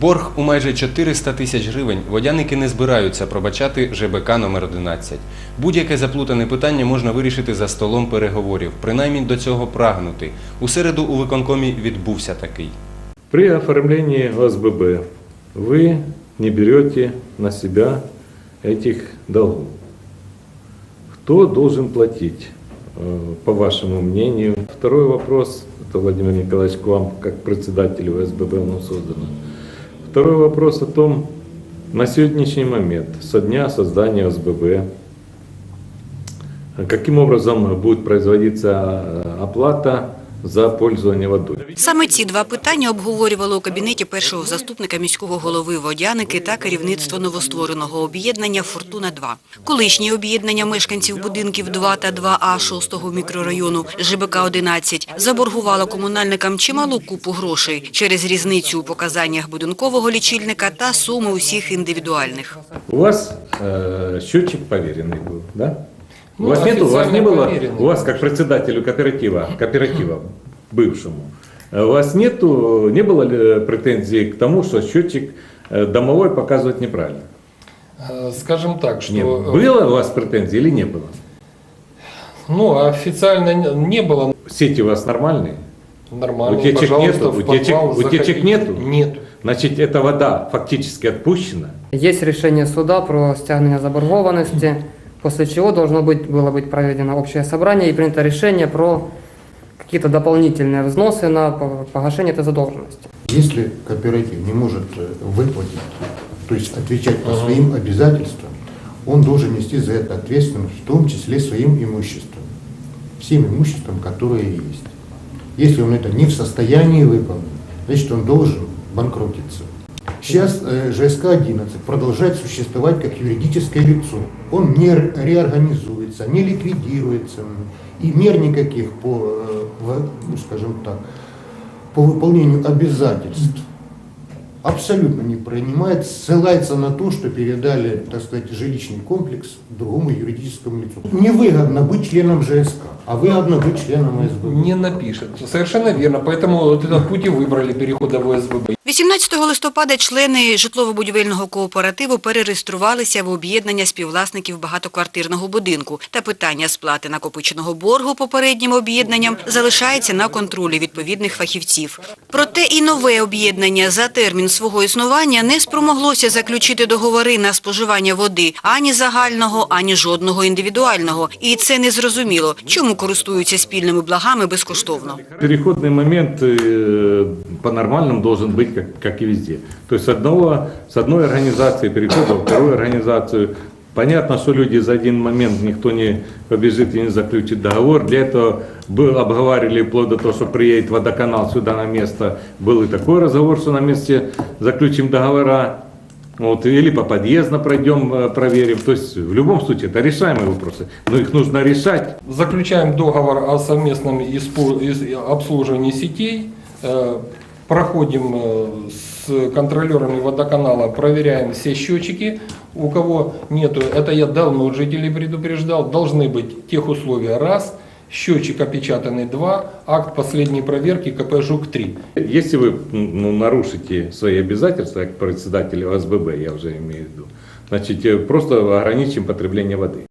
Борг у майже 400 тисяч гривень водяники не збираються пробачати ЖБК номер 11 Будь-яке заплутане питання можна вирішити за столом переговорів, принаймні до цього прагнути. У середу у виконкомі відбувся такий. При оформлении ОСББ вы не берете на себя этих долгов. Кто должен платить, э, по вашему мнению? Второй вопрос, это Владимир Николаевич, к вам, как председателю ОСББ оно создано. Второй вопрос о том, на сегодняшний момент, со дня создания СББ, каким образом будет производиться э, оплата за пользование водой. Саме ці два питання обговорювали у кабінеті першого заступника міського голови Водяники та керівництво новоствореного об'єднання «Фортуна-2». Колишнє об'єднання мешканців будинків 2 та 2А 6-го мікрорайону ЖБК-11 заборгувало комунальникам чималу купу грошей через різницю у показаннях будинкового лічильника та суми усіх індивідуальних. У вас э, счетчик поверенный был, да? Ну, у вас нет, у вас не было, у вас как председателю кооператива, кооператива бывшему, э, у вас нету, не было ли претензий к тому, что счетчик э, домовой показывает неправильно? Э, Скажем так, что Нет. Было у вас претензий или не было? ну, официально не- было Сети у вас нормальные? нормально. Утечек Пожалуйста, нету? в Утечек- подвал утечек заходите. нету? Нет. Значит, эта вода фактически отпущена. Есть решение суда про стягнення заборгованости, после чего должно быть, было быть проведено общее собрание и принято решение про какие-то дополнительные взносы на по- погашение этой задолженности. Если кооператив не может э, выплатить, то есть отвечать по своим обязательствам, он должен нести за это ответственность, в том числе своим имуществом, всем имуществом, которое есть. Если он это не в состоянии выполнить, значит он должен банкротиться. Сейчас э, ЖСК-11 продолжает существовать как юридическое лицо. Он не ре- реорганизуется, не ликвидируется, и мер никаких по, э, ну, скажем так, по выполнению обязательств абсолютно не принимает, ссылается на то, что передали, так сказать, жилищный комплекс другому юридическому лицу. Невыгодно быть членом ЖСК, а выгодно быть членом СББ. Не напишет. Совершенно верно. Поэтому вот этот путь и выбрали перехода в ОСББ. 18 листопада члени житлово-будівельного кооперативу перереєструвалися в об'єднання співвласників багатоквартирного будинку. Та питання сплати накопиченого боргу попереднім об'єднанням залишається на контролі відповідних фахівців. Проте і нове об'єднання за термін свого існування не спромоглося заключити договори на споживання води ані загального, ані жодного індивідуального. І це не зрозуміло, чому користуються спільними благами безкоштовно. Переходный момент э, по-нормальному должен быть, как, как и везде. То есть с, одного, с одной организации перехода во вторую организацию. Понятно, что люди за один момент никто не побежит и не заключит договор. Для этого был, обговаривали вплоть до того, что приедет водоканал сюда на место. Был и такой разговор, что на месте заключим договора. Вот, или по подъездно пройдем, э, проверим. То есть в любом случае это решаемые вопросы. Но их нужно решать Заключаем договор о совместном обслуживании сетей. Проходим э, с контролерами водоканала, проверяем все счетчики. У кого нету, это я давно жителей предупреждал, должны быть тех условия раз, счетчик опечатанный два, акт последней проверки КП ЖУК-3. Если вы ну, нарушите свои обязательства, как председатель ОСББ, я уже имею в виду, значит, э, просто ограничим потребление воды.